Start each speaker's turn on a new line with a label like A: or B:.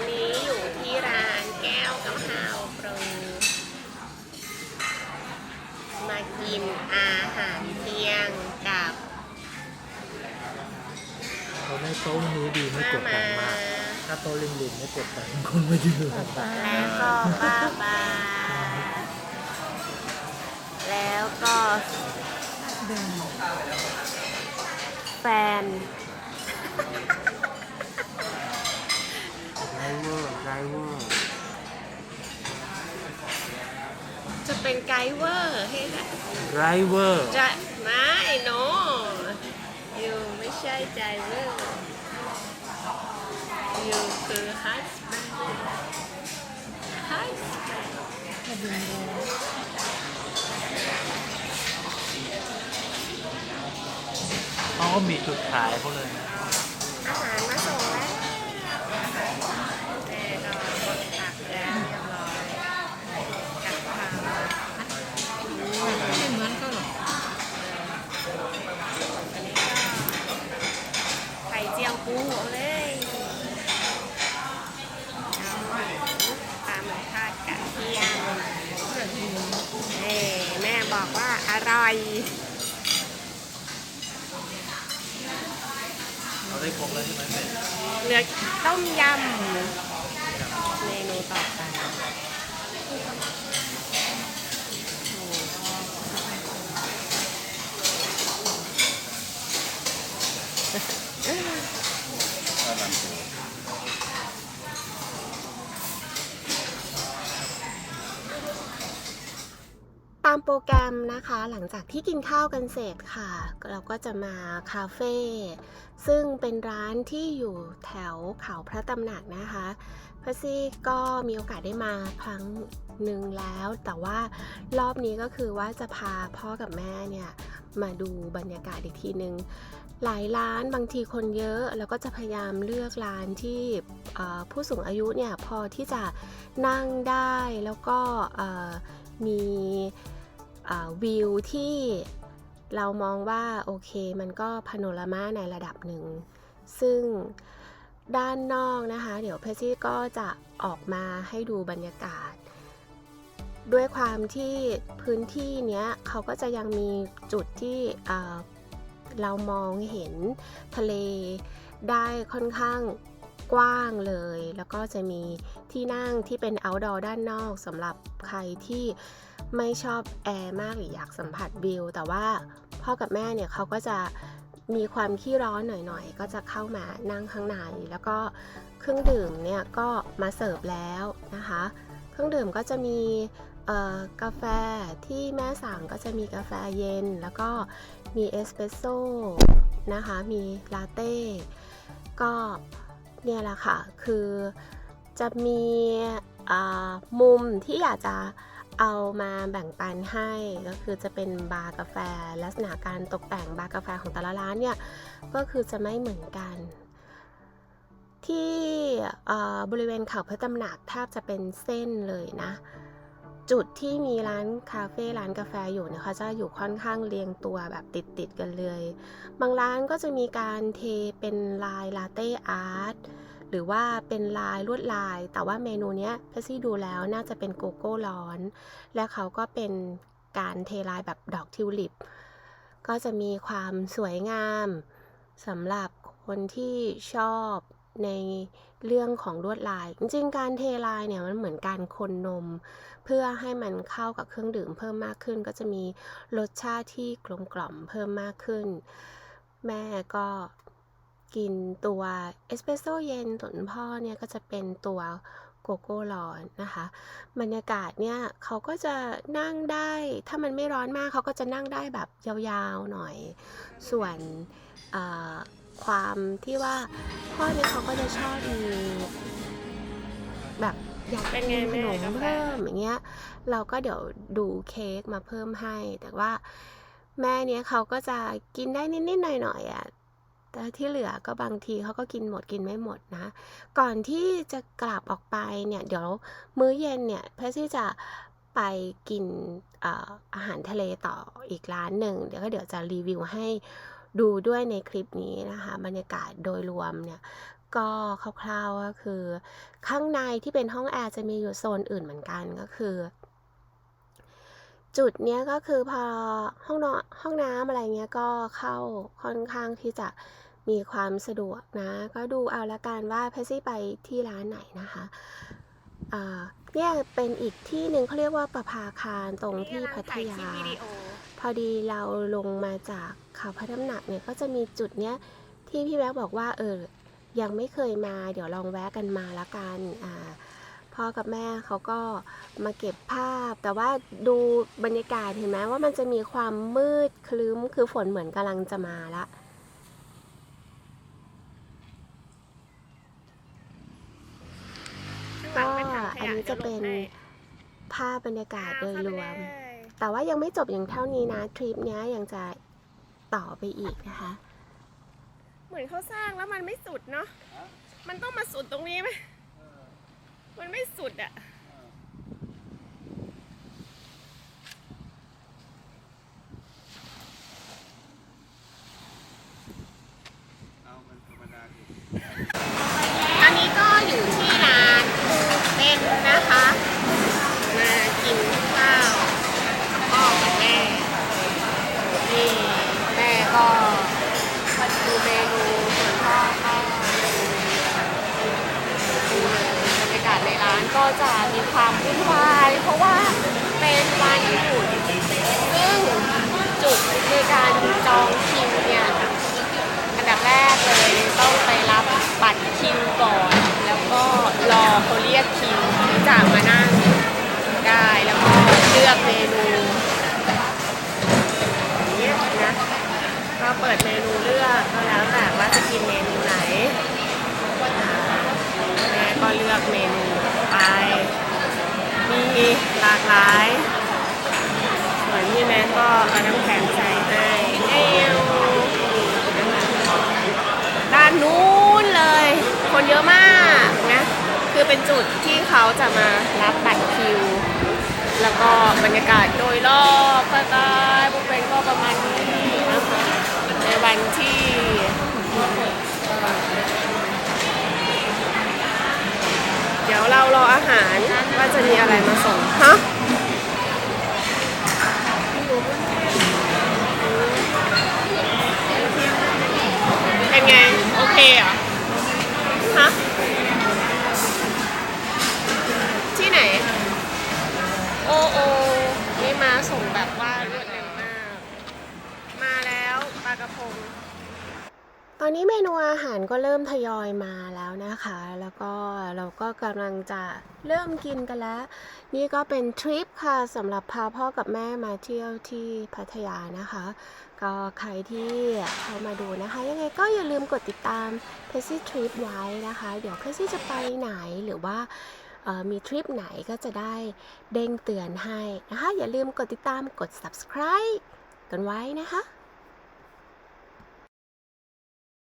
A: อนนี้อยู่ที่ร้านแก้วกะเพราปรุงมากินอาหารเที่ยงกับ
B: เขาได้โต๊ะนี้ดีไม่
A: มาก
B: ดดั
A: มาน
B: มาก ถ้าโต๊ะริมริมไม่กดดันคนมายืน
A: แล้วก็ป้าบาแล้วก็แฟน
B: เวอร์ไรเวอร์
A: จะเป็นไกด์เวอร์ให้ได้
B: ไรเวอร์
A: จะไม่โนอยู่ไม่ใช่ใจเวอร์อยู่คือ husband husband
B: เขาก็มีจุดขายเขาเลย
A: บอกว่า
C: อ
A: ร่อย
B: เราได้ครบแล้วใช่ไหมแม่
A: เหลือต้มยำเมนูต่อไปามโปรแกรมนะคะ หลังจากที่กินข้าวกันเสร็จค่ะ เราก็จะมาคาเฟ่ซึ่งเป็นร้านที่อยู่แถวเขาพระตำหนักนะคะพัซซี่ก็มีโอกาสได้มาครั้งหนึ่งแล้ว แต่ว่ารอบนี้ก็คือว่าจะพาพ่อกับแม่เนี่ยมาดูบรรยากาศอีกทีหนึ่งหลายร้านบางทีคนเยอะแล้วก็จะพยายามเลือกร้านที่ผู้สูงอายุเนี่ยพอที่จะนั่งได้แล้วก็มี วิวที่เรามองว่าโอเคมันก็พาโนรามาในระดับหนึ่ง ซึ่งด้านนอกนะคะ เดี๋ยวเพชซี่ก็จะออกมาให้ดูบรรยากาศ ด้วยความที่พื้นที่เนี้ยเขาก็จะยังมีจุดที่เอ่อเรามองเห็นทะเลได้ค่อนข้างกว้างเลย แล้วก็จะมีที่นั่งที่เป็น outdoor ด้านนอกสำหรับใครที่ ไม่ชอบแอร์มากหรืออยากสัมผัสวิว แต่ว่าพ่อกับแม่เนี่ยเขาก็จะมีความขี้ร้อนหน่อยๆ ก็จะเข้ามานั่งข้างใน แล้วก็เครื่องดื่มเนี่ยก็มาเสิร์ฟแล้วนะคะ เครื่องดื่มก็จะมีกาแฟที่แม่สั่งก็จะมีกาแฟเย็น แล้วก็มีเอสเปรสโซ่นะคะ มีลาเต้ ก็เนี่ยแหละค่ะ คือจะมีมุมที่อยากจะ เอามาแบ่งปันให้ก็คือจะเป็นบาร์กาแฟ ลักษณะการตกแต่งบาร์กาแฟของแต่ละร้านเนี่ยก็คือจะไม่เหมือนกัน ที่บริเวณเขาพระตำหนักแทบจะเป็นเส้นเลยนะ จุดที่มีร้านคาเฟ่ร้านกาแฟอยู่เนี่ยเขาจะอยู่ค่อนข้างเรียงตัวแบบติดติดๆกันเลย บางร้านก็จะมีการเทเป็นลายลาเต้อาร์ต หรือว่าเป็นลายลวดลาย แต่ว่าเมนูนี้เพซี่ดูแล้วน่าจะเป็นโกโก้ร้อน และเขาก็เป็นการเทลายแบบดอกทิวลิป ก็จะมีความสวยงามสำหรับคนที่ชอบในเรื่องของลวดลาย จริงๆ การเทลายเนี่ยมันเหมือนการคนนม เพื่อให้มันเข้ากับเครื่องดื่มเพิ่มมากขึ้น ก็จะมีรสชาติที่กลมกล่อมเพิ่มมากขึ้น แม่ก็ กินตัวเอสเปรสโซ่เย็นส่วนพ่อเนี่ยก็จะเป็นตัวโกโก้ร้อนนะคะ บรรยากาศเนี่ยเขาก็จะนั่งได้ ถ้ามันไม่ร้อนมากเขาก็จะนั่งได้แบบยาวๆหน่อย ส่วนความที่ว่าพ่อเนี่ยเขาก็จะชอบมีแบบอยากกินขนมเพิ่มอย่างเงี้ย เราก็เดี๋ยวดูเค้กมาเพิ่มให้ แต่ว่าแม่เนี่ยเขาก็จะกินได้นิดๆหน่อยๆอะ แต่ที่เหลือก็บางทีเขาก็กินหมดกินไม่หมดนะ ก่อนที่จะกลับออกไปเนี่ยเดี๋ยวมื้อเย็นเนี่ยเพชรซี่จะไปกินอออาหารทะเลต่ออีกร้านหนึ่งเดี๋ยวก็เดี๋ยวจะรีวิวให้ดูด้วยในคลิปนี้นะคะบรรยากาศโดยรวมเนี่ยก็คร่าวๆก็คือ ข้างในที่เป็นห้องแอร์จะมีอยู่โซนอื่นเหมือนกันก็คือ จุดเนี้ยก็คือพอห้องนอนห้องน้ำอะไรเงี้ยก็เข้าค่อนข้างที่จะมีความสะดวกนะ ก็ดูเอาละกันว่าเพซี่ไปที่ร้านไหนนะคะอ่าเนี่ยเป็นอีกที่หนึ่งเขาเรียกว่าประภาคารตรงที่พัทยา พอดีเราลงมาจากเขาพระน้ำหนักเนี่ยก็จะมีจุดเนี้ยที่พี่แบ๊กบอกว่าเออยังไม่เคยมา เดี๋ยวลองแวะกันมาละกันอ่า พ่อกับแม่เขาก็มาเก็บภาพ แต่ว่าดูบรรยากาศเห็นไหมว่ามันจะมีความมืดคลึ้มคือฝนเหมือนกำลังจะมาละก็อันนี้จะเป็นภาพบรรยากาศโดยรวม แต่ว่ายังไม่จบอย่างเท่านี้นะ ทริปนี้ยังจะต่อไปอีกนะคะ
D: เหมือนเขาสร้างแล้วมันไม่สุดเนาะ มันต้องมาสุดตรงนี้ไหม มันไม่สุดอะ อันนี้ก็อยู่ที่ร้านปูเป็นนะคะ มากินข้าวกับพ่อกับแม่ นี่แม่ก็ดูเมนูส่วนพ่อก็ดูบรรยากาศในร้านก็จะมีความวุ่นวาย เพราะว่าเป็นวันหยุดซึ่งจุดในการจองคิวเนี่ย อันดับแรกเลยต้องไปรับบัตรคิวก่อน แล้วก็รอเขาเรียกคิวที่จะมานั่งได้ แล้วก็เลือกเมนูอย่างนี้นะ ก็เปิดเมนูเลือกก็แล้วแต่ว่าจะกินเมนูไหนแม่ก็เลือกเมนูไปมีหลากหลายเหมือนที่แม่ก็เอาน้ำแข็งใส่ให้เอวด้านนู้นเลย คนเยอะมากนะ คือเป็นจุดที่เขาจะมารับบัตรคิว แล้วก็บรรยากาศโดยรอบก็ได้บุฟเฟ่ก็ประมาณนี้นะคะ ในวันที่เดี๋ยวเรารออาหารว่า จะมีอะไรมาส่งฮะเป็นไง โอเคเหรอฮ
A: ตอนนี้เมนูอาหารก็เริ่มทยอยมาแล้วนะคะ แล้วก็เราก็กำลังจะเริ่มกินกันแล้ว นี่ก็เป็นทริปค่ะสำหรับพาพ่อกับแม่มาเที่ยวที่พัทยานะคะ ก็ใครที่เข้ามาดูนะคะ ยังไงก็อย่าลืมกดติดตาม p e s s y Trip ไว้นะคะ เดี๋ยว p e s s y จะไปไหนหรือว่ามีทริปไหนก็จะได้เด้งเตือนให้นะคะ อย่าลืมกดติดตามกด subscribe กันไว้นะคะ